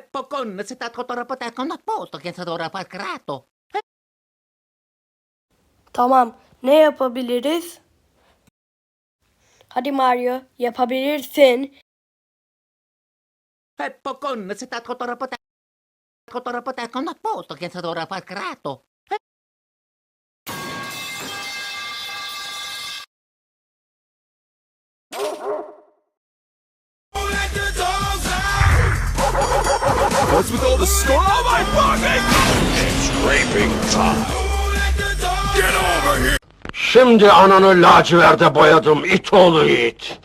Torapota con posto, che sa ora far grato. Tamam. Ne yapabiliriz? Hadi Mario, yapabilirsin. Torapota con posto, che sa ora far What's with all the score? Oh my fucking! It's raping time. Get over here! Şimdi ananı laciverde boyadım it oğlu it.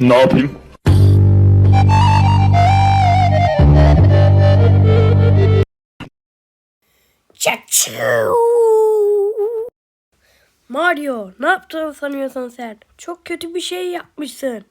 Ne yapayım? Mario, ne yaptığını sanıyorsun sen? Çok kötü bir şey yapmışsın.